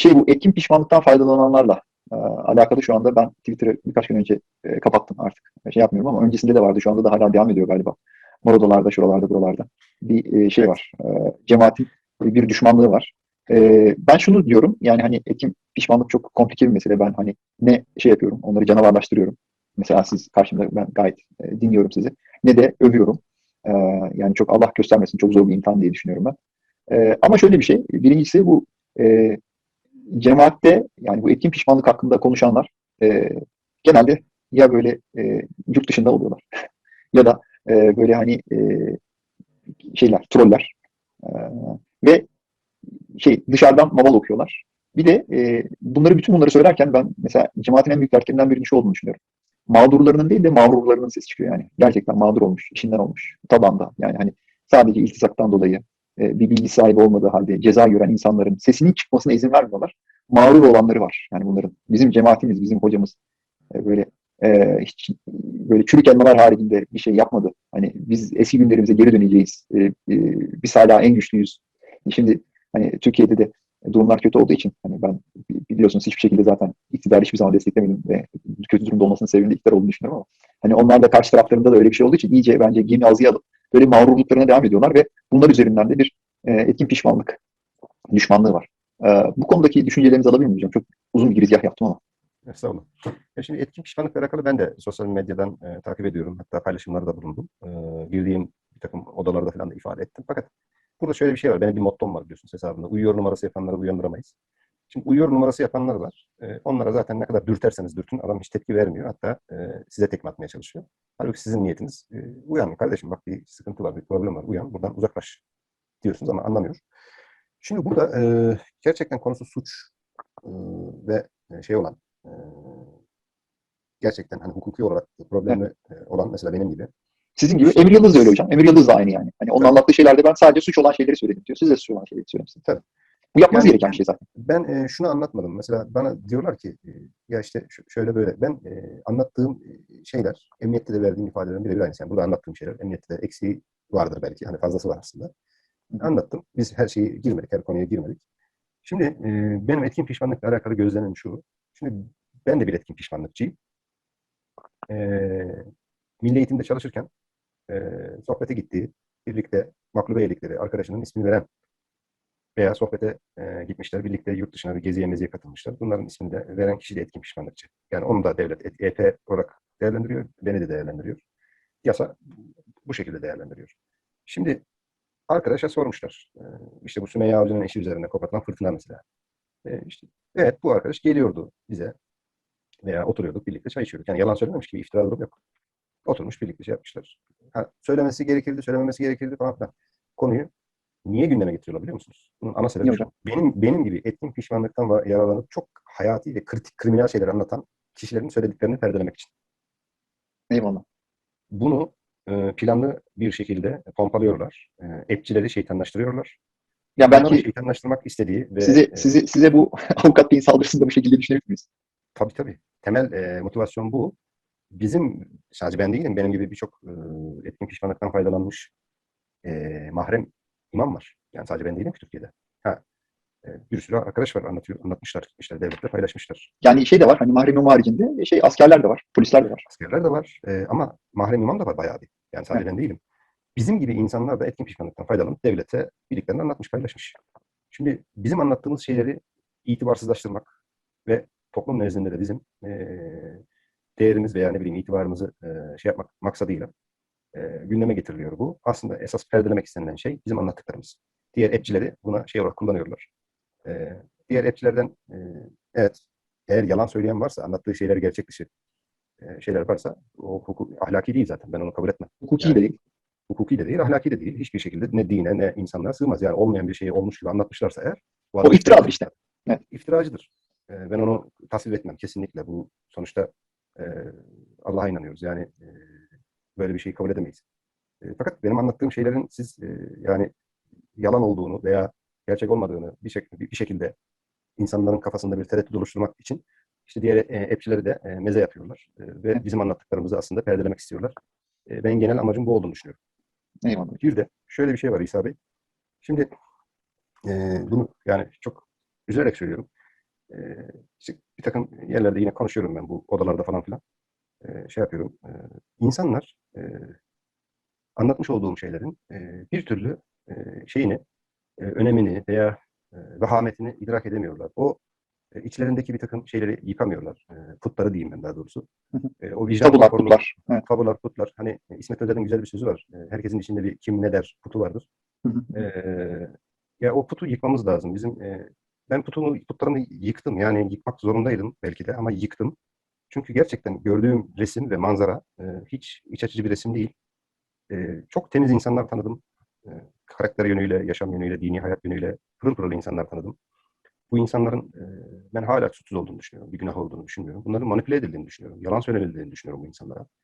şey bu etkin pişmanlıktan faydalananlarla e, alakalı şu anda ben Twitter'ı birkaç gün önce e, kapattım artık. Şey yapmıyorum ama öncesinde de vardı. Şu anda da hala devam ediyor galiba. Morodalarda, şuralarda, buralarda. Bir e, şey var. E, cemaatin bir düşmanlığı var. E, ben şunu diyorum. Yani hani etkin pişmanlık çok komplike bir mesele. Ben hani ne şey yapıyorum. Onları canavarlaştırıyorum. Mesela siz karşımda ben gayet e, dinliyorum sizi. Ne de övüyorum. E, yani çok Allah göstermesin çok zor bir imtihan diye düşünüyorum ben. E, ama şöyle bir şey. Birincisi bu e, cemaatte yani bu etkin pişmanlık hakkında konuşanlar e, genelde ya böyle e, yurt dışında oluyorlar ya da e, böyle hani e, şeyler, troller e, ve şey dışarıdan maval okuyorlar. Bir de e, bunları bütün bunları söylerken ben mesela cemaatin en büyük dertlerinden birinin şu olduğunu düşünüyorum. Mağdurlarının değil de mağrurlarının sesi çıkıyor yani. Gerçekten mağdur olmuş, işinden olmuş, tabanda. Yani hani sadece iltisaktan dolayı e, bir bilgi sahibi olmadığı halde ceza gören insanların sesinin çıkmasına izin vermiyorlar. Mağrur olanları var. Yani bunların. Bizim cemaatimiz, bizim hocamız e, böyle e, hiç böyle çürük elmalar haricinde bir şey yapmadı. Hani biz eski günlerimize geri döneceğiz. E, e, biz hala en güçlüyüz. Şimdi hani Türkiye'de de durumlar kötü olduğu için hani ben biliyorsunuz hiçbir şekilde zaten iktidar hiçbir zaman desteklemedim ve kötü durumda olmasının sebebinde iktidar olduğunu düşünüyorum ama hani onlar da karşı taraflarında da öyle bir şey olduğu için iyice bence gemi azıya alıp böyle mağrurluklarına devam ediyorlar ve bunlar üzerinden de bir e, etkin pişmanlık, düşmanlığı var. E, bu konudaki düşüncelerinizi alabilir miyim? Çok uzun bir girizgah yaptım ama. Estağfurullah. Ya şimdi etkin pişmanlıkla alakalı ben de sosyal medyadan e, takip ediyorum. Hatta paylaşımlarda da bulundum. E, girdiğim bir takım odalarda falan da ifade ettim. Fakat burada şöyle bir şey var. Benim bir mottom var biliyorsunuz hesabında. Uyuyor numarası yapanları uyandıramayız. Şimdi uyuyor numarası yapanlar var. E, onlara zaten ne kadar dürterseniz dürtün adam hiç tepki vermiyor. Hatta e, size tekme atmaya çalışıyor. Halbuki sizin niyetiniz e, uyan kardeşim bak bir sıkıntı var, bir problem var. Uyan buradan uzaklaş diyorsunuz ama anlamıyor. Şimdi burada e, gerçekten konusu suç e, ve şey olan e, gerçekten hani hukuki olarak problemi evet. olan mesela benim gibi. Sizin gibi Emir Yıldız da öyle hocam. Emir Yıldız da aynı yani. Hani onun evet. anlattığı şeylerde ben sadece suç olan şeyleri söyledim diyor. Siz de suç olan şeyleri söylemişsiniz. Tabii. Bu yapmanız yani, gereken bir şey zaten. Ben e, şunu anlatmadım. Mesela bana diyorlar ki e, ya işte şöyle böyle. Ben e, anlattığım şeyler, emniyette de verdiğim ifadelerin birebir aynısı. Yani burada anlattığım şeyler, emniyette de eksiği vardır belki. Hani fazlası var aslında. Anlattım. Biz her şeyi girmedik, her konuya girmedik. Şimdi e, benim etkin pişmanlıkla alakalı gözlemim şu. Şimdi ben de bir etkin pişmanlıkçıyım. E, milli eğitimde çalışırken e, sohbete gittiği, birlikte maklube yedikleri arkadaşının ismini veren veya sohbete e, gitmişler, birlikte yurt dışına bir geziye meziye katılmışlar. Bunların ismini de veren kişi de etkin pişmanlıkçı. Yani onu da devlet EP olarak değerlendiriyor, beni de değerlendiriyor. Yasa bu şekilde değerlendiriyor. Şimdi arkadaşa sormuşlar. E, işte bu Sümeyye Avcı'nın eşi üzerine kopartılan fırtına mesela. E, işte, evet bu arkadaş geliyordu bize veya oturuyorduk birlikte çay içiyorduk. Yani yalan söylememiş gibi iftira durum yok. Oturmuş birlikte şey yapmışlar. Ha, söylemesi gerekirdi, söylememesi gerekirdi falan filan. Konuyu niye gündeme getiriyorlar biliyor musunuz? Bunun ana sebebi şu. Benim, benim gibi etkin pişmanlıktan yararlanıp çok hayati ve kritik kriminal şeyler anlatan kişilerin söylediklerini perdelemek için. Eyvallah. Bunu e, planlı bir şekilde pompalıyorlar. E, epçileri şeytanlaştırıyorlar. Ya belki şeytanlaştırmak istediği ve size e, size size bu avukat beyin saldırısında bu şekilde düşünebilir miyiz? Tabii tabii. Temel e, motivasyon bu. Bizim, sadece ben değilim, benim gibi birçok e, etkin pişmanlıktan faydalanmış e, mahrem imam var. Yani sadece ben değilim ki Türkiye'de. Ha, e, bir sürü arkadaş var anlatıyor, anlatmışlar, işte devletle paylaşmışlar. Yani şey de var, hani mahrem imam haricinde şey askerler de var, polisler de var. Askerler de var e, ama mahrem imam da var bayağı bir. Yani sadece evet. ben değilim. Bizim gibi insanlar da etkin pişmanlıktan faydalanıp devlete bildiklerini anlatmış, paylaşmış. Şimdi bizim anlattığımız şeyleri itibarsızlaştırmak ve toplum nezdinde de bizim e, değerimiz veya ne bileyim itibarımızı e, şey yapmak maksadıyla e, gündeme getiriliyor bu. Aslında esas perdelemek istenilen şey bizim anlattıklarımız. Diğer etçileri buna şey olarak kullanıyorlar. E, diğer etçilerden e, evet eğer yalan söyleyen varsa, anlattığı şeyler gerçek dışı e, şeyler varsa o hukuk, ahlaki değil zaten. Ben onu kabul etmem. Hukuki yani, değil. Hukuki de değil, ahlaki de değil. Hiçbir şekilde ne dine ne insanlara sığmaz. Yani olmayan bir şeyi olmuş gibi anlatmışlarsa eğer. O iftiradır işte. Evet. İftiracıdır. E, ben onu tasvip etmem kesinlikle. Bu sonuçta e, Allah'a inanıyoruz. Yani e, böyle bir şeyi kabul edemeyiz. E, fakat benim anlattığım şeylerin siz e, yani yalan olduğunu veya gerçek olmadığını bir, şek bir şekilde insanların kafasında bir tereddüt oluşturmak için işte diğer e, appçileri de e, meze yapıyorlar. E, ve bizim anlattıklarımızı aslında perdelemek istiyorlar. E, ben genel amacım bu olduğunu düşünüyorum. Eyvallah. Bir de şöyle bir şey var İsa Bey. Şimdi e, bunu yani çok üzülerek söylüyorum. e, işte bir takım yerlerde yine konuşuyorum ben bu odalarda falan filan. E, şey yapıyorum. E, insanlar e, anlatmış olduğum şeylerin e, bir türlü e, şeyini, e, önemini veya e, vahametini idrak edemiyorlar. O e, içlerindeki bir takım şeyleri yıkamıyorlar. E, putları diyeyim ben daha doğrusu. E, o vicdan konforunu- putlar. Evet. Putlar. Hani İsmet Özel'in güzel bir sözü var. E, herkesin içinde bir kim ne der putu vardır. E, ya o putu yıkmamız lazım. Bizim e, ben putumu, putlarımı yıktım. Yani yıkmak zorundaydım belki de ama yıktım. Çünkü gerçekten gördüğüm resim ve manzara e, hiç iç açıcı bir resim değil. E, çok temiz insanlar tanıdım. E, karakter yönüyle, yaşam yönüyle, dini hayat yönüyle pırıl pırıl insanlar tanıdım. Bu insanların e, ben hala suçsuz olduğunu düşünüyorum. Bir günah olduğunu düşünmüyorum. Bunların manipüle edildiğini düşünüyorum. Yalan söylenildiğini düşünüyorum bu insanlara.